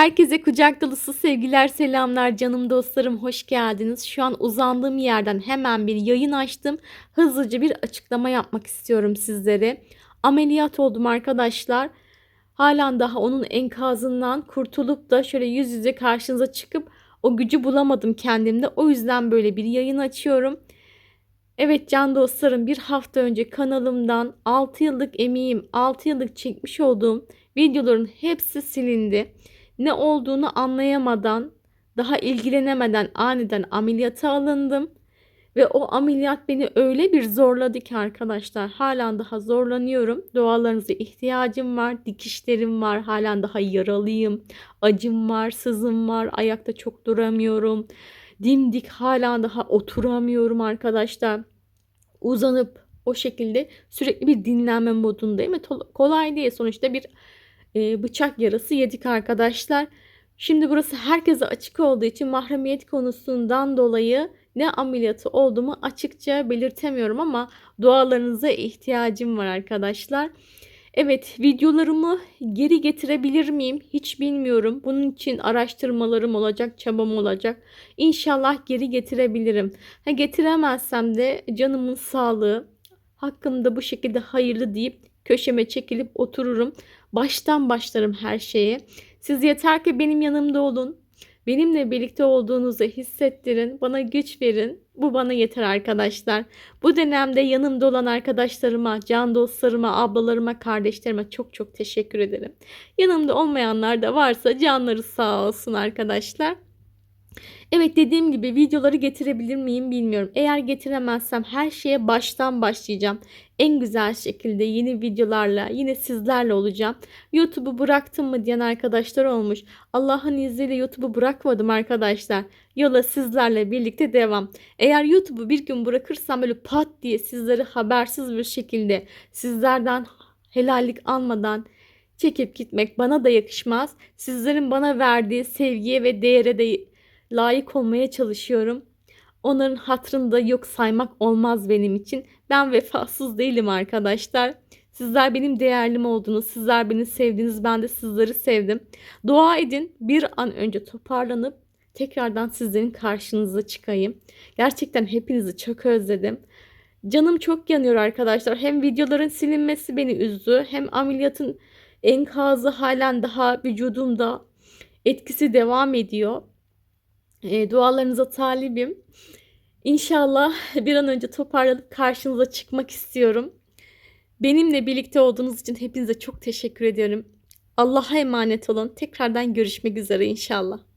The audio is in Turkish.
Herkese kucak dolusu sevgiler, selamlar canım dostlarım. Hoş geldiniz. Şu an uzandığım yerden hemen bir yayın açtım. Hızlıca bir açıklama yapmak istiyorum sizlere. Ameliyat oldum arkadaşlar. Halen daha onun enkazından kurtulup da şöyle yüz yüze karşınıza çıkıp o gücü bulamadım kendimde. O yüzden böyle bir yayın açıyorum. Evet can dostlarım bir hafta önce kanalımdan 6 yıllık emeğim, 6 yıllık çekmiş olduğum videoların hepsi silindi ne olduğunu anlayamadan, daha ilgilenemeden aniden ameliyata alındım. Ve o ameliyat beni öyle bir zorladı ki arkadaşlar. Halen daha zorlanıyorum. Dualarınıza ihtiyacım var. Dikişlerim var. Halen daha yaralıyım. Acım var, sızım var. Ayakta çok duramıyorum. Dimdik halen daha oturamıyorum arkadaşlar. Uzanıp o şekilde sürekli bir dinlenme modundayım. Ve kolay değil. Sonuçta bir e, bıçak yarası yedik arkadaşlar. Şimdi burası herkese açık olduğu için mahremiyet konusundan dolayı ne ameliyatı olduğumu açıkça belirtemiyorum ama dualarınıza ihtiyacım var arkadaşlar. Evet videolarımı geri getirebilir miyim hiç bilmiyorum. Bunun için araştırmalarım olacak, çabam olacak. İnşallah geri getirebilirim. Ha, getiremezsem de canımın sağlığı hakkımda bu şekilde hayırlı deyip köşeme çekilip otururum. Baştan başlarım her şeye. Siz yeter ki benim yanımda olun. Benimle birlikte olduğunuzu hissettirin. Bana güç verin. Bu bana yeter arkadaşlar. Bu dönemde yanımda olan arkadaşlarıma, can dostlarıma, ablalarıma, kardeşlerime çok çok teşekkür ederim. Yanımda olmayanlar da varsa canları sağ olsun arkadaşlar. Evet dediğim gibi videoları getirebilir miyim bilmiyorum. Eğer getiremezsem her şeye baştan başlayacağım. En güzel şekilde yeni videolarla yine sizlerle olacağım. YouTube'u bıraktım mı diyen arkadaşlar olmuş. Allah'ın izniyle YouTube'u bırakmadım arkadaşlar. Yola sizlerle birlikte devam. Eğer YouTube'u bir gün bırakırsam böyle pat diye sizleri habersiz bir şekilde sizlerden helallik almadan çekip gitmek bana da yakışmaz. Sizlerin bana verdiği sevgiye ve değere de layık olmaya çalışıyorum. Onların hatrını da yok saymak olmaz benim için. Ben vefasız değilim arkadaşlar. Sizler benim değerlim olduğunuz, sizler beni sevdiniz, ben de sizleri sevdim. Dua edin bir an önce toparlanıp tekrardan sizlerin karşınıza çıkayım. Gerçekten hepinizi çok özledim. Canım çok yanıyor arkadaşlar. Hem videoların silinmesi beni üzdü, hem ameliyatın enkazı halen daha vücudumda etkisi devam ediyor. E, dualarınıza talibim. İnşallah bir an önce toparlanıp karşınıza çıkmak istiyorum. Benimle birlikte olduğunuz için hepinize çok teşekkür ediyorum. Allah'a emanet olun. Tekrardan görüşmek üzere inşallah.